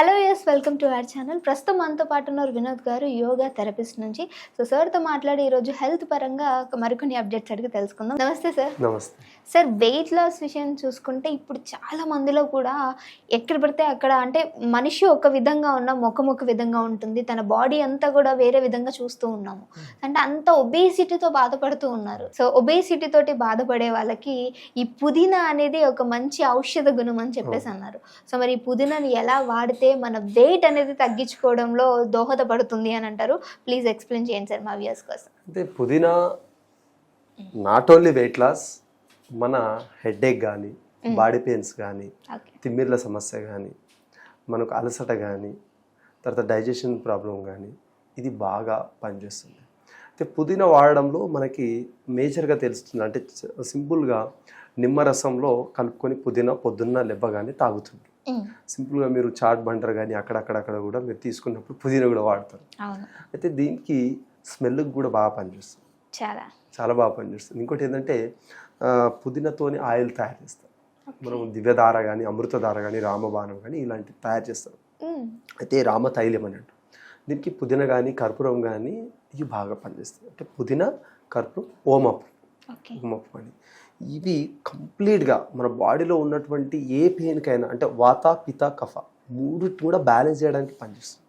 Hello yes welcome to our channel ప్రస్తుతం మనతో పాటు ఉన్నారు వినోద్ గారు యోగా థెరపిస్ట్ నుంచి. సో సార్తో మాట్లాడి ఈరోజు హెల్త్ పరంగా మరికొన్ని అప్డేట్స్ అడిగి తెలుసుకుందాం. నమస్తే సార్ నమస్తే. సార్ వెయిట్ లాస్ విషయం చూసుకుంటే ఇప్పుడు చాలా మందిలో కూడా ఎక్కడ పడితే అక్కడ అంటే మనిషి ఒక విధంగా ఉన్న ముఖం ఒక విధంగా ఉంటుంది. తన బాడీ అంతా కూడా వేరే విధంగా చూస్తూ ఉన్నాము. అంటే అంత ఒబేసిటీతో బాధపడుతూ ఉన్నారు. సో ఒబేసిటీ తోటి బాధపడే వాళ్ళకి ఈ పుదీనా అనేది ఒక మంచి ఔషధ గుణం అని చెప్పేసి అన్నారు. సో మరి ఈ పుదీనాని ఎలా వాడితే మన వెయిట్ అనేది తగ్గించుకోవడంలో దోహదపడుతుంది అని అంటారు. ప్లీజ్ ఎక్స్ప్లెయిన్ చేయండి సార్ మా వ్యూస్ కోసం. అంటే పుదీనా నాట్ ఓన్లీ వెయిట్ లాస్ మన హెడేక్ కానీ బాడీ పెయిన్స్ కానీ తిమ్మిర్ల సమస్య కానీ మనకు అలసట కానీ తర్వాత డైజెషన్ ప్రాబ్లం కానీ ఇది బాగా పనిచేస్తుంది. అయితే పుదీనా వాడడంలో మనకి మేజర్గా తెలుస్తుంది. అంటే సింపుల్గా నిమ్మరసంలో కలుపుకొని పుదీనా పొద్దున్న లెవ్వగానే తాగుతుంది సింపుల్గా మీరు చాట్ బంటర్ కానీ అక్కడక్కడక్కడ కూడా మీరు తీసుకున్నప్పుడు పుదీనా కూడా వాడతారు. అయితే దీనికి స్మెల్కి కూడా బాగా పనిచేస్తుంది. చాలా. చాలా బాగా పనిచేస్తుంది. ఇంకోటి ఏంటంటే పుదీనాతోని ఆయిల్ తయారు చేస్తారు. మనం దివ్యధార కానీ అమృతధార కానీ రామబాణం కానీ ఇలాంటివి తయారు చేస్తారు. అయితే రామ తైలం అన్నట్టు దీనికి పుదీనా కానీ కర్పూరం కానీ ఇవి బాగా పనిచేస్తాయి. అంటే పుదీనా కర్పూరం ఓమప్. ఓమప్ అని. ఇవి కంప్లీట్గా మన బాడీలో ఉన్నటువంటి ఏ పెయిన్కైనా అంటే వాత పిత కఫ మూడు కూడా బ్యాలెన్స్ చేయడానికి పనిచేస్తుంది.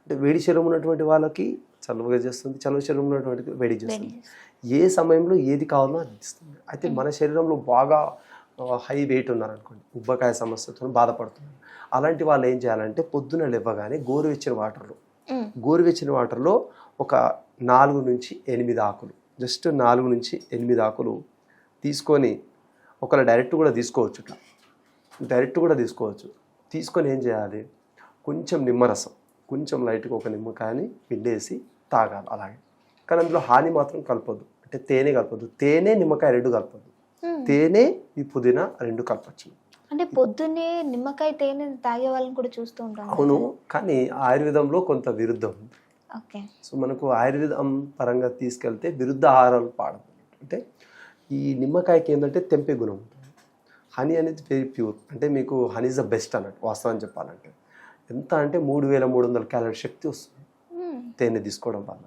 అంటే వేడి శరీరం ఉన్నటువంటి వాళ్ళకి చల్లగా చేస్తుంది చల్లవ శరీరం ఉన్నటువంటి వేడి చేస్తుంది. ఏ సమయంలో ఏది కావాలో అది ఇస్తుంది అయితే మన శరీరంలో బాగా హై వెయిట్ ఉన్నారనుకోండి ఉబ్బకాయ సమస్యతో బాధపడుతున్నారు అలాంటి వాళ్ళు ఏం చేయాలంటే పొద్దున లేవగానే గోరువెచ్చిన వాటర్లో. గోరువెచ్చిన వాటర్లో ఒక నాలుగు నుంచి ఎనిమిది ఆకులు జస్ట్ నాలుగు నుంచి ఎనిమిది ఆకులు తీసుకొని ఒకవేళ డైరెక్ట్ కూడా తీసుకోవచ్చు ఇట్లా. డైరెక్ట్ కూడా తీసుకోవచ్చు. తీసుకొని ఏం చేయాలి? కొంచెం నిమ్మరసం. కొంచెం లైట్గా ఒక నిమ్మకాయని పిండేసి తాగాలి అలాగే. కానీ అందులో హాని మాత్రం కలపొద్దు. అంటే తేనె కలపొద్దు. తేనె నిమ్మకాయ రెండు కలపొద్దు. తేనె ఈ పుదీనా రెండు కలపచ్చు. అంటే పొద్దున్నే నిమ్మకాయ తేనె తాగే వాళ్ళని కూడా చూస్తూ ఉంటాం అవును. కానీ ఆయుర్వేదంలో కొంత విరుద్ధం. సో మనకు ఆయుర్వేదం పరంగా తీసుకెళ్తే విరుద్ధ ఆహారాలు పాడదు అంటే ఈ నిమ్మకాయకి ఏంటంటే తెంపే గుణం. ఉంటుంది హనీ అనేది వెరీ ప్యూర్ అంటే మీకు హనీ ఇస్ ద బెస్ట్ అన్నట్టు వాస్తవం చెప్పాలంటే. ఎంత అంటే మూడు వేల మూడు వందల క్యాలరీ శక్తి వస్తుంది. మ్మ్. తేనె తీసుకోవడం వల్ల.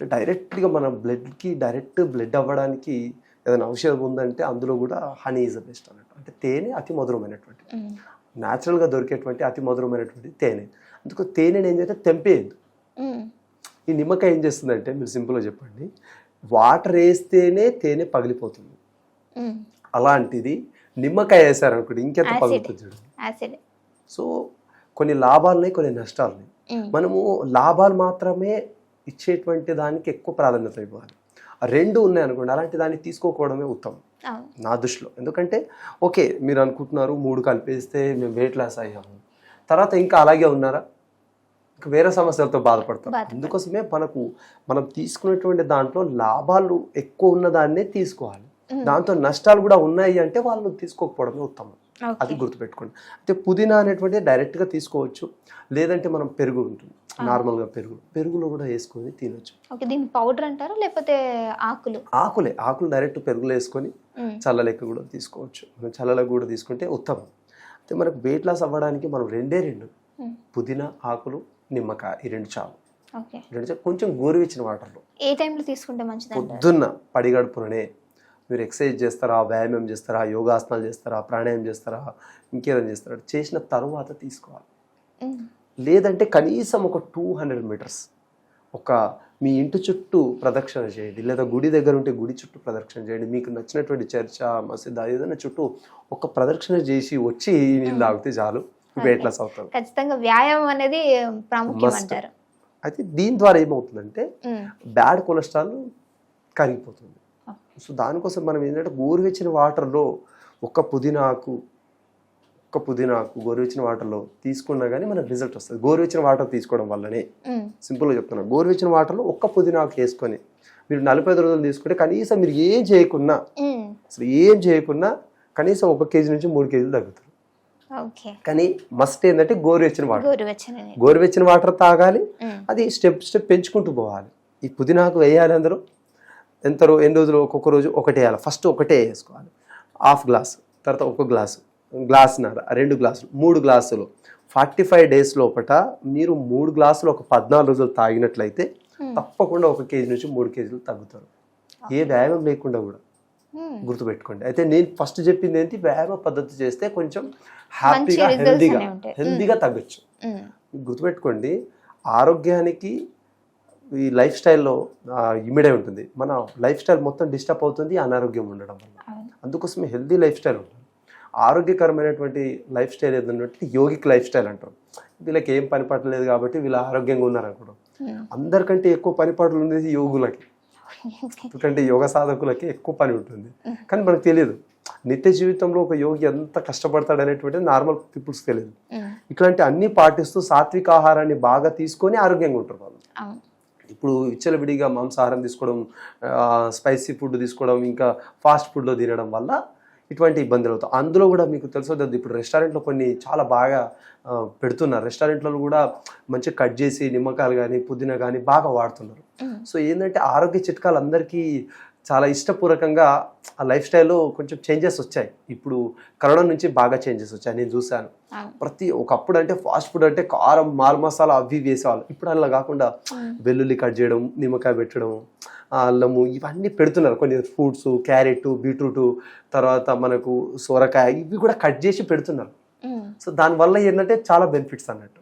అంటే డైరెక్ట్గా మన బ్లడ్కి డైరెక్ట్ బ్లడ్ అవ్వడానికి ఏదైనా ఔషధం ఉందంటే అందులో కూడా హనీ ఈజ్ ద బెస్ట్ అన్నట్టు. అంటే తేనె అతి మధురమైనటువంటి. న్యాచురల్గా దొరికేటువంటి అతి మధురమైనటువంటి తేనె. అందుకు తేనెని ఏం చేస్తే తెంపేయద్దు. మ్మ్. ఈ నిమ్మకాయ ఏం చేస్తుందంటే మీరు సింపుల్గా చెప్పండి. వాటర్ వేస్తేనే తేనె పగిలిపోతుంది. అలాంటిది నిమ్మకాయ వేసారనుకోండి ఇంకెంత. పగులుతుంది సో కొన్ని లాభాలున్నాయి కొన్ని నష్టాలున్నాయి. మనము లాభాలు మాత్రమే ఇచ్చేటువంటి దానికి ఎక్కువ ప్రాధాన్యత ఇవ్వాలి. రెండు ఉన్నాయి అనుకోండి అలాంటి దాన్ని తీసుకోకపోవడమే ఉత్తమం. నా దృష్టిలో. ఎందుకంటే ఓకే మీరు అనుకుంటున్నారు మూడు కలిపేస్తే మేము వెయిట్ లాస్ అయ్యాము. తర్వాత ఇంకా అలాగే ఉన్నారా? వేరే సమస్యలతో బాధపడతాం. అందుకోసమే మనకు మనం తీసుకునేటువంటి దాంట్లో లాభాలు ఎక్కువ ఉన్న దాన్నే తీసుకోవాలి. దాంతో నష్టాలు కూడా ఉన్నాయి అంటే వాళ్ళు తీసుకోకపోవడమే ఉత్తమం. అది గుర్తుపెట్టుకోండి. అయితే పుదీనా అనేటువంటిది డైరెక్ట్గా తీసుకోవచ్చు. లేదంటే మనం పెరుగు ఉంటుంది. నార్మల్గా పెరుగు. పెరుగులో కూడా వేసుకొని తినొచ్చు. ఓకే దీని పౌడర్ అంటారా? లేకపోతే ఆకులు? ఆకులే. ఆకులు డైరెక్ట్ పెరుగులో వేసుకొని మ్మ్. చల్ల లెక్క కూడా తీసుకోవచ్చు. మనం చల్లలకు కూడా తీసుకుంటే ఉత్తమం. అయితే మనకు వెయిట్ లాస్ అవ్వడానికి మనం రెండే రెండు. పుదీనా ఆకులు నిమ్మకాయ ఈ రెండు చాలు. రెండు కొంచెం గోరువెచ్చిన వాటర్లో. ఏ టైంలో తీసుకుంటే మంచిది పొద్దున్న పడిగడుపుననే మీరు ఎక్సర్సైజ్ చేస్తారా వ్యాయామం చేస్తారా యోగాసనాలు చేస్తారా ప్రాణాయామం చేస్తారా ఇంకేదైనా చేస్తారా చేసిన తర్వాత తీసుకోవాలి. లేదంటే కనీసం ఒక టూ హండ్రెడ్ మీటర్స్ ఒక మీ ఇంటి చుట్టూ ప్రదక్షిణ చేయండి. లేదా గుడి దగ్గర ఉంటే గుడి చుట్టూ ప్రదక్షిణ చేయండి. మీకు నచ్చినటువంటి చర్చ మసీద్ ఏదైనా చుట్టూ ఒక ప్రదక్షిణ చేసి వచ్చి నీళ్ళు తాగితే చాలు. వెయిట్ లాస్ అవుతారు ఖచ్చితంగా వ్యాయామం అనేది ప్రాముఖ్యం. అంటారు అయితే దీని ద్వారా ఏమవుతుందంటే. బ్యాడ్ కొలెస్ట్రాల్ కరిగిపోతుంది. సో దానికోసం మనం ఏంటంటే గోరువెచ్చిన వాటర్లో ఒక పుదీనాకు ఒక పుదీనాకు గోరువెచ్చిన వాటర్లో తీసుకున్నా కానీ మనకు రిజల్ట్ వస్తుంది గోరువెచ్చిన వాటర్ తీసుకోవడం వల్లనే. సింపుల్గా చెప్తున్నా గోరువెచ్చిన వాటర్లో ఒక్క పుదీనాకు వేసుకొని మీరు నలభై ఐదు రోజులు తీసుకుంటే కనీసం మీరు ఏం చేయకున్నా. అసలు ఏం చేయకున్నా కనీసం ఒక కేజీ నుంచి మూడు కేజీలు తగ్గుతారు ఓకే కానీ మస్ట్ ఏంటంటే గోరువెచ్చిన వాటర్. గోరువెచ్చని వాటర్ తాగాలి. అది స్టెప్ స్టెప్ పెంచుకుంటూ పోవాలి. ఈ పుదీనాకు వేయాలి అందరూ. ఎంత రో ఎన్ని రోజులు ఒక్కొక్క రోజు ఒకటే వేయాలి. ఫస్ట్ ఒకటే వేసుకోవాలి. హాఫ్ గ్లాస్ తర్వాత ఒక గ్లాసు గ్లాసున్నర రెండు గ్లాసులు మూడు గ్లాసులు ఫార్టీ ఫైవ్ డేస్ లోపట మీరు మూడు గ్లాసులు ఒక పద్నాలుగు రోజులు తాగినట్లయితే తప్పకుండా ఒక కేజీ నుంచి మూడు కేజీలు తగ్గుతారు. ఏ వ్యాయామం లేకుండా కూడా. గుర్తుపెట్టుకోండి. అయితే నేను ఫస్ట్ చెప్పింది ఏంటి? వ్యాయామ పద్ధతి చేస్తే కొంచెం హ్యాపీగా హెల్దీగా. హెల్దీగా తగ్గొచ్చు. గుర్తుపెట్టుకోండి ఆరోగ్యానికి ఈ లైఫ్ స్టైల్లో ఇమిడే ఉంటుంది. మన లైఫ్ స్టైల్ మొత్తం డిస్టర్బ్ అవుతుంది అనారోగ్యం ఉండడం వల్ల. అందుకోసమే హెల్దీ లైఫ్ స్టైల్ ఉంటుంది. ఆరోగ్యకరమైనటువంటి లైఫ్ స్టైల్ ఏదంటే యోగిక్ లైఫ్ స్టైల్ అంటారు వీళ్ళకి ఏం పని పట్టలేదు కాబట్టి వీళ్ళు ఆరోగ్యంగా ఉన్నారు అనుకోవడం మ్మ్. అందరికంటే ఎక్కువ పని పాటలు ఉండేది యోగులకి. ఎందుకంటే యోగ సాధకులకి ఎక్కువ పని ఉంటుంది. కానీ మనకు తెలియదు నిత్య జీవితంలో ఒక యోగి ఎంత కష్టపడతాడు అనేటువంటిది నార్మల్ పీపుల్స్ తెలియదు. ఇట్లాంటి అన్ని పాటిస్తూ సాత్విక ఆహారాన్ని బాగా తీసుకొని ఆరోగ్యంగా ఉంటారు వాళ్ళు. ఇప్పుడు విచ్చలవిడిగా మాంసాహారం తీసుకోవడం స్పైసీ ఫుడ్ తీసుకోవడం ఇంకా ఫాస్ట్ ఫుడ్లో తినడం వల్ల ఇటువంటి ఇబ్బందులు అవుతాయి. అందులో కూడా మీకు తెలుసో తెలియదు ఇప్పుడు రెస్టారెంట్లో కొన్ని చాలా బాగా పెడుతున్నారు. రెస్టారెంట్లలో కూడా మంచిగా కట్ చేసి నిమ్మకాయలు కానీ పుదీనా కానీ బాగా వాడుతున్నారు. సో ఏంటంటే ఆరోగ్య చిట్కాలు అందరికీ చాలా ఇష్టపూర్వకంగా ఆ లైఫ్ స్టైల్లో కొంచెం చేంజెస్ వచ్చాయి. ఇప్పుడు కరోనా నుంచి బాగా చేంజెస్ వచ్చాయి నేను చూశాను. ప్రతి ఒకప్పుడు అంటే ఫాస్ట్ ఫుడ్ అంటే కారం మాల్ మసాలా అవి వేసేవాళ్ళు. ఇప్పుడు అలా కాకుండా వెల్లుల్లి కట్ చేయడం నిమ్మకాయ పెట్టడం అల్లము ఇవన్నీ పెడుతున్నారు కొన్ని ఫ్రూట్స్ క్యారెట్ బీట్రూట్ తర్వాత మనకు సొరకాయ ఇవి కూడా కట్ చేసి పెడుతున్నారు. సో దానివల్ల ఏంటంటే చాలా బెనిఫిట్స్ అన్నట్టు.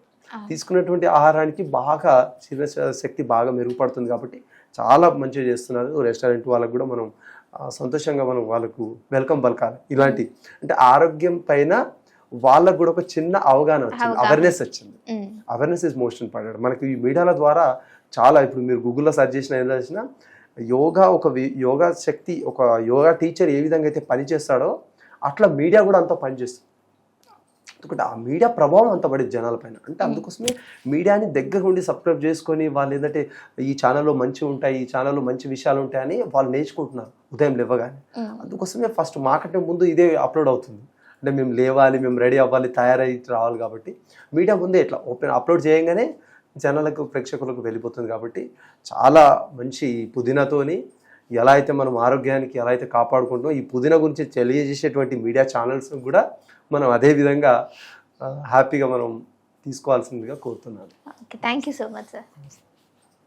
తీసుకున్నటువంటి ఆహారానికి బాగా శరీర శక్తి బాగా మెరుగుపడుతుంది కాబట్టి చాలా మంచిగా చేస్తున్నారు రెస్టారెంట్ వాళ్ళకు కూడా మనం సంతోషంగా మనం వాళ్ళకు వెల్కమ్ పలకాలి ఇలాంటి అంటే ఆరోగ్యం పైన వాళ్ళకు కూడా ఒక చిన్న అవగాహన వచ్చింది. అవేర్నెస్ వచ్చింది. అవేర్నెస్ ఇస్ మోస్ట్ ఇంపార్టెంట్ మనకి ఈ మీడియాల ద్వారా చాలా ఇప్పుడు మీరు గూగుల్లో సెర్చ్ చేసిన ఏం చేసినా యోగా ఒక యోగా శక్తి ఒక యోగా టీచర్ ఏ విధంగా అయితే పని చేస్తాడో అట్లా మీడియా కూడా అంత పనిచేస్తుంది ఎందుకంటే ఆ మీడియా ప్రభావం అంత పడింది జనాలపైన అంటే అందుకోసమే మీడియాని దగ్గర ఉండి సబ్స్క్రైబ్ చేసుకొని వాళ్ళు ఏంటంటే ఈ ఛానల్లో మంచి ఉంటాయి ఈ ఛానల్లో మంచి విషయాలు ఉంటాయని వాళ్ళు నేర్చుకుంటున్నారు ఉదయం లేవగానే. అందుకోసమే ఫస్ట్ మాకంటే ముందు ఇదే అప్లోడ్ అవుతుంది. అంటే మేము లేవాలి మేము రెడీ అవ్వాలి తయారై రావాలి కాబట్టి. మీడియా ముందే ఇట్లా ఓపెన్ అప్లోడ్ చేయగానే జనాలకు ప్రేక్షకులకు వెళ్ళిపోతుంది కాబట్టి చాలా మంచి ఈ పుదీనాతోని ఎలా అయితే మనం ఆరోగ్యానికి ఎలా అయితే కాపాడుకుంటామో ఈ పుదీనా గురించి తెలియజేసేటువంటి మీడియా ఛానల్స్ కూడా మనం అదే విధంగా హ్యాపీగా మనం తీసుకోవాల్సిందిగా కోరుతున్నాను. Okay thank you so much sir.